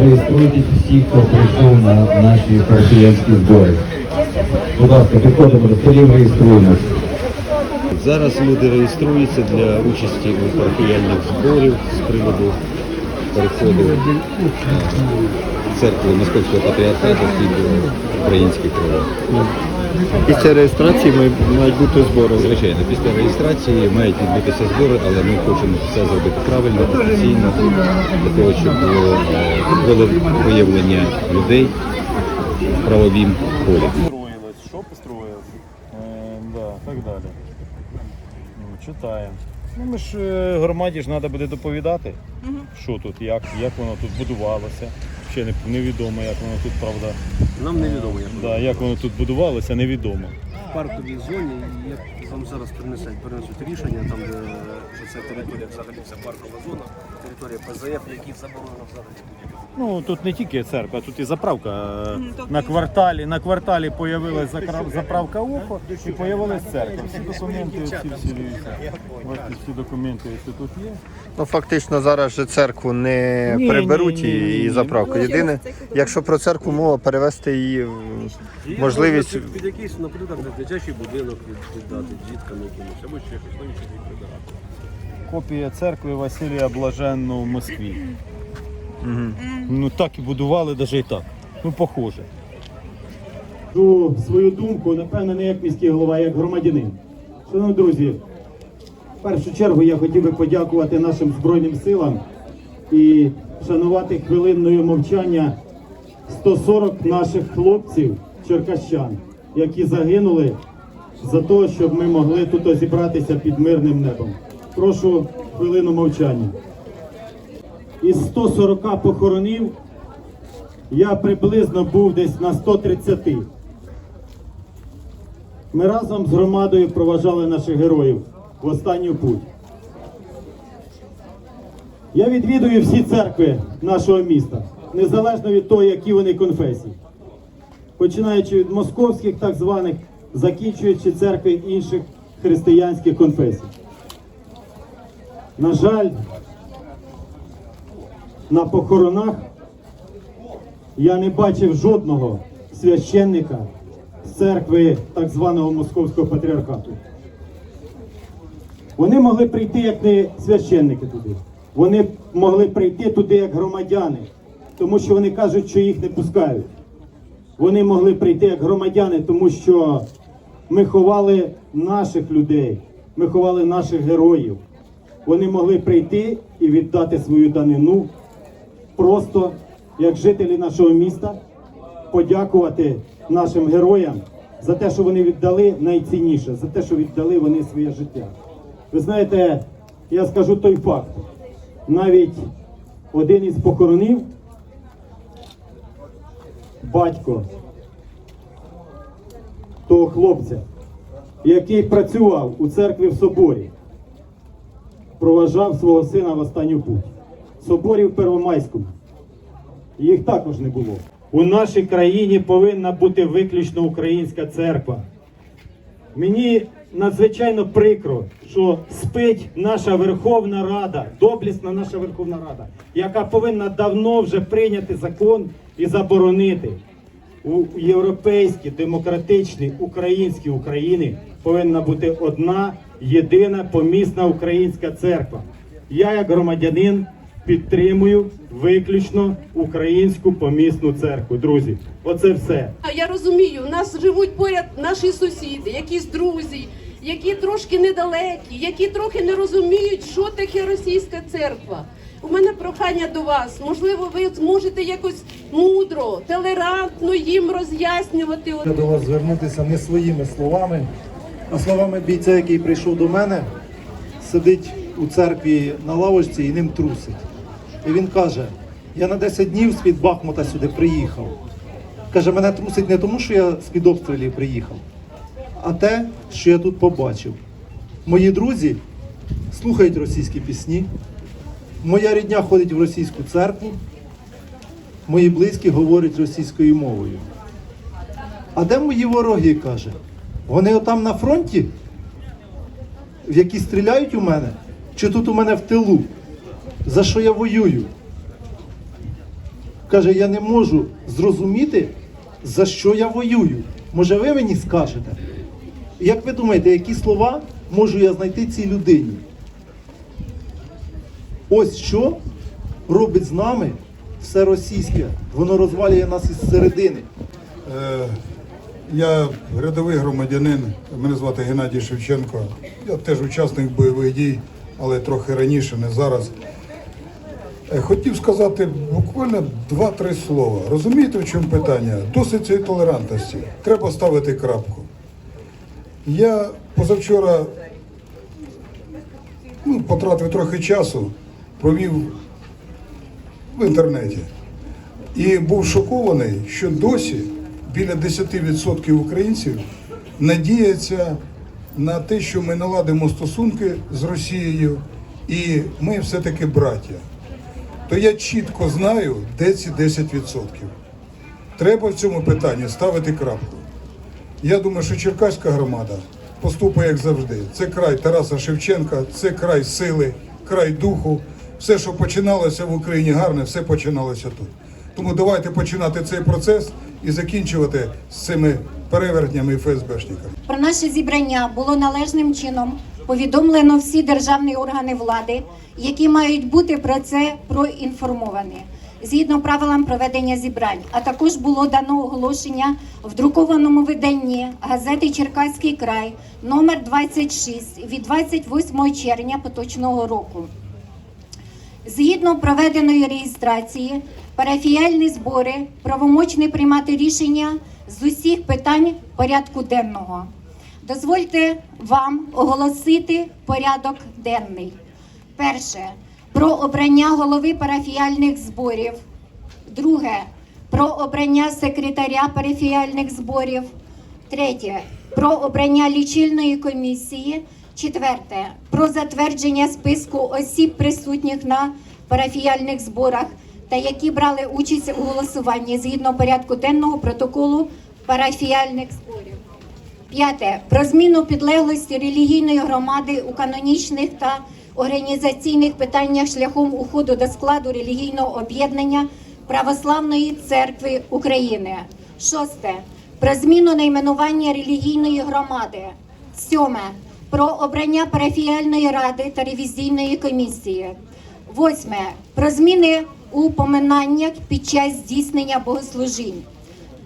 реєструйтесь всі, хто прийшов на наші партіянські збори. Будь ласка, підходимо до столів, реєструємося. Зараз люди реєструються для участі у партіяльних зборів з приводу переходу е, церкви Московського патріархату під український крило. Після реєстрації ми мають бути збори. Звичайно, після реєстрації мають відбутися збори, але ми хочемо все зробити правильно, офіційно, для того, щоб було е, було проявлення людей в правовім полі. Строилось, что построилось, е, да, так далі. Ну, читаємо. Ну, ми ж е, громаді ж треба буде доповідати, що тут, як, як воно тут будувалося. Ще не, невідомо, як воно тут, правда. Нам невідомо, як Да, як воно тут будувалося, невідомо. в парковій зоні, як вам зараз принесуть, принесуть рішення, там де що це територія взагалі вся паркова зона, територія ПЗФ, які заборонено взагалі будь-яке. Ну тут не тільки церква, тут і заправка. На кварталі, на кварталі появилась закра- заправка УФО і появилась церква. Всі документи, всі всі бачите, всі документи, які тут є. Ну фактично зараз же церкву не Ні, приберуть ні, ні, ні, і, ні. і заправку. Єдине, якщо про церкву мова перевести її в можливість. Під, під якийсь, наприклад, дитячий будинок віддати діткам якимось, або ще щось, навіщо їх прибирати. Копія церкви Василія Блаженного в Москві. Ну так і будували, навіть і так. Ну, похоже. Кажу свою думку, напевно, не як міський голова, а як громадянин. Шановні друзі, в першу чергу я хотів би подякувати нашим Збройним силам і шанувати хвилинною мовчання 140 наших хлопців, черкащан, які загинули за те, щоб ми могли тут зібратися під мирним небом. Прошу хвилину мовчання. Із 140 похоронів я приблизно був десь на 130. Ми разом з громадою проважали наших героїв в останню путь. Я відвідую всі церкви нашого міста, незалежно від того, які вони конфесії. Починаючи від московських, так званих, закінчуючи церкви інших християнських конфесій. На жаль, на похоронах я не бачив жодного священника з церкви так званого московського патріархату. Вони могли прийти як не священники туди. Вони могли прийти туди як громадяни, тому що вони кажуть, що їх не пускають. Вони могли прийти як громадяни, тому що ми ховали наших людей, ми ховали наших героїв. Вони могли прийти і віддати свою данину просто як жителі нашого міста подякувати нашим героям за те, що вони віддали найцінніше, за те, що віддали вони своє життя. Ви знаєте, я скажу той факт. Навіть один із похоронів, батько того хлопця, який працював у церкві в соборі, проважав свого сина в останню путь. В соборі в Первомайському. Їх також не було. У нашій країні повинна бути виключно українська церква. Мені надзвичайно прикро, що спить наша Верховна Рада, доблісна наша Верховна Рада, яка повинна давно вже прийняти закон і заборонити у європейській, демократичній, українській Україні повинна бути одна єдина помісна українська церква. Я, як громадянин, підтримую виключно українську помісну церкву. Друзі, оце все. А Я розумію, у нас живуть поряд наші сусіди, якісь друзі, які трошки недалекі, які трохи не розуміють, що таке російська церква. У мене прохання до вас. Можливо, ви зможете якось мудро, толерантно їм роз'яснювати. Я до вас звернутися не своїми словами, а словами бійця, який прийшов до мене, сидить у церкві на лавочці і ним трусить. І він каже: я на 10 днів з-під Бахмута сюди приїхав. Каже, мене трусить не тому, що я з-під обстрілів приїхав, а те, що я тут побачив. Мої друзі слухають російські пісні, моя рідня ходить в російську церкву, мої близькі говорять російською мовою. А де мої вороги, каже? Вони отам на фронті, в які стріляють у мене, чи тут у мене в тилу? За що я воюю? Каже, я не можу зрозуміти, за що я воюю. Може, ви мені скажете? Як ви думаєте, які слова можу я знайти цій людині? Ось що робить з нами все російське. Воно розвалює нас із середини. Я рядовий громадянин, мене звати Геннадій Шевченко. Я теж учасник бойових дій, але трохи раніше, не зараз. Е, Хотів сказати буквально два-три слова. Розумієте, в чому питання? Досить цієї толерантності. Треба ставити крапку. Я позавчора ну, потратив трохи часу, провів в інтернеті. І був шокований, що досі біля 10% українців надіяться на те, що ми наладимо стосунки з Росією, і ми все-таки браття. То я чітко знаю, де ці 10%. Треба в цьому питанні ставити крапку. Я думаю, що Черкаська громада поступить як завжди. Це край Тараса Шевченка, це край сили, край духу. Все, що починалося в Україні гарне, все починалося тут. Тому давайте починати цей процес і закінчувати з цими перевертнями і ФСБшниками. Про наше зібрання було належним чином повідомлено всі державні органи влади, які мають бути про це проінформовані. Згідно правилам проведення зібрань, а також було дано оголошення в друкованому виданні газети Черкаський край номер 26 від 28 червня поточного року. Згідно проведеної реєстрації, парафіяльні збори правомочні приймати рішення з усіх питань порядку денного. Дозвольте вам оголосити порядок денний. Перше про обрання голови парафіяльних зборів. Друге про обрання секретаря парафіяльних зборів. Третє про обрання лічильної комісії. Четверте про затвердження списку осіб, присутніх на парафіяльних зборах та які брали участь у голосуванні згідно порядку денного протоколу парафіяльних зборів. П'яте про зміну підлеглості релігійної громади у канонічних та організаційних питаннях шляхом уходу до складу релігійного об'єднання Православної церкви України. Шосте про зміну найменування релігійної громади. Сьоме про обрання парафіяльної ради та ревізійної комісії. Восьме про зміни у поминаннях під час здійснення богослужінь.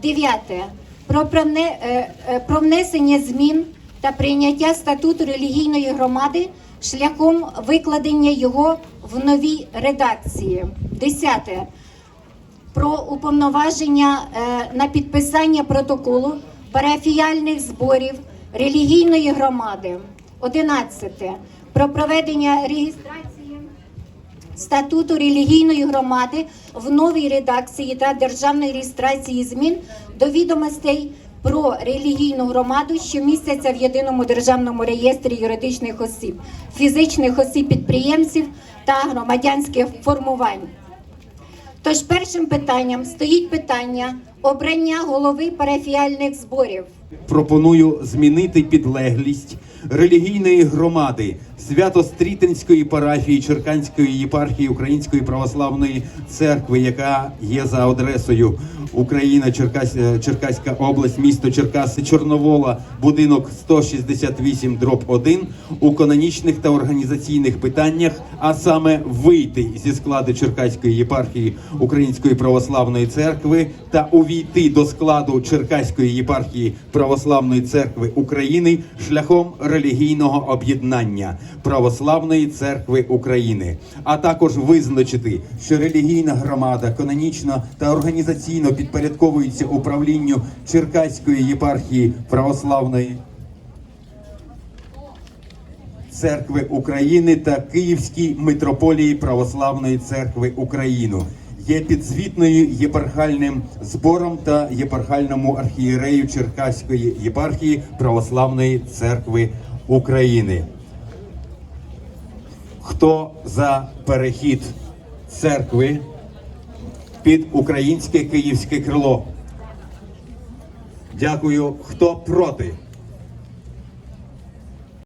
Дев'яте е, е, про внесення змін та прийняття статуту релігійної громади шляхом викладення його в новій редакції. Десяте про уповноваження е, на підписання протоколу парафіяльних зборів релігійної громади. Одинадцяте про проведення реєстрації статуту релігійної громади в новій редакції та державної реєстрації змін до відомостей про релігійну громаду, що містяться в єдиному державному реєстрі юридичних осіб, фізичних осіб підприємців та громадянських формувань. Тож першим питанням стоїть питання обрання голови парафіяльних зборів. Пропоную змінити підлеглість релігійної громади Свято-Стрітинської парафії Черканської єпархії Української православної церкви, яка є за адресою Україна, Черкас, е, Черкаська область, місто Черкаси, Чорновола, будинок 168 дроб 1 у канонічних та організаційних питаннях, а саме вийти зі складу Черкаської єпархії Української православної церкви та увійти до складу Черкаської єпархії Православної церкви України шляхом релігійного об'єднання Православної церкви України, а також визначити, що релігійна громада канонічно та організаційно підпорядковується управлінню Черкаської єпархії Православної церкви України та Київській митрополії Православної церкви України. Є підзвітною єпархальним збором та єпархальному архієрею Черкаської єпархії Православної церкви України. Хто за перехід церкви під українське київське крило? Дякую. Хто проти?